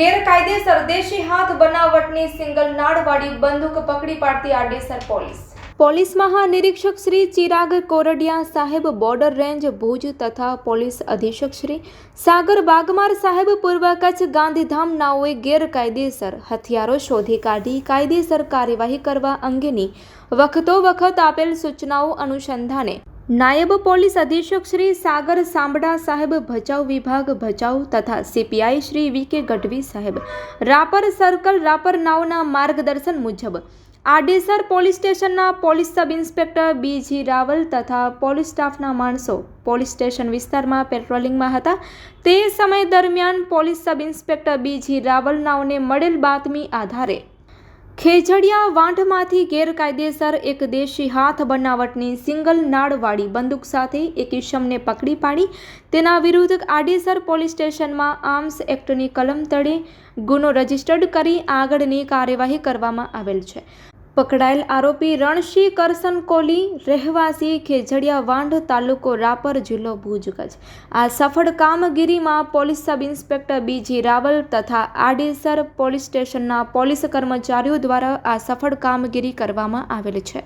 ગેરકાયદેસર દેશી હાથ બનાવટની સિંગલ નાડવાળી બંદૂક પકડી પાડતી આડેસર પોલીસ. પોલીસ મહાનિરીક્ષક શ્રી ચિરાગ કોરડિયા સાહેબ બોર્ડર રેન્જ ભુજ તથા પોલીસ અધિક્ષક શ્રી સાગર બાગમાર સાહેબ પૂર્વ કચ્છ ગાંધીધામ નાઓએ ગેરકાયદેસર હથિયારો શોધી કાઢી કાયદેસર કાર્યવાહી કરવા અંગેની વખતો વખત આપેલ સૂચનાઓ અનુસંધાને નાયબ પોલીસ અધિક્ષક શ્રી સાગર સાંબડા સાહેબ, ભચાઉ વિભાગ ભચાઉ તથા સીપીઆઈ શ્રી વી કે ગઢવી સાહેબ. રાપર સર્કલ રાપર નાવના માર્ગદર્શન મુજબ આડેસર પોલીસ સ્ટેશનના police sub inspector B G Raval તથા પોલીસ સ્ટાફના માણસો પોલીસ સ્ટેશન વિસ્તારમાં પેટ્રોલિંગમાં હતા. તે સમય દરમિયાન police sub inspector B G Raval નાવને મળેલ બાતમી આધારે ખેજડિયા વાંઢમાંથી ગેરકાયદેસર એક દેશી હાથ બનાવટની સિંગલ નાળવાળી બંદૂક સાથે એક ઈસમને પકડી પાડી. તેના વિરુદ્ધ આડેસર પોલીસ સ્ટેશનમાં આર્મ્સ એક્ટની કલમ તળે ગુનો રજીસ્ટર્ડ કરી આગળની કાર્યવાહી કરવામાં આવેલ છે. પકડાયેલ આરોપી રણશી કરસન કોલી રહેવાસી ખેજડિયા વાંઢ તાલુકો રાપર જિલ્લો ભુજ કચ્છ. આ સફળ કામગીરીમાં police sub inspector BG Raval તથા આડેસર પોલીસ સ્ટેશનના પોલીસ કર્મચારીઓ દ્વારા આ સફળ કામગીરી કરવામાં આવેલ છે.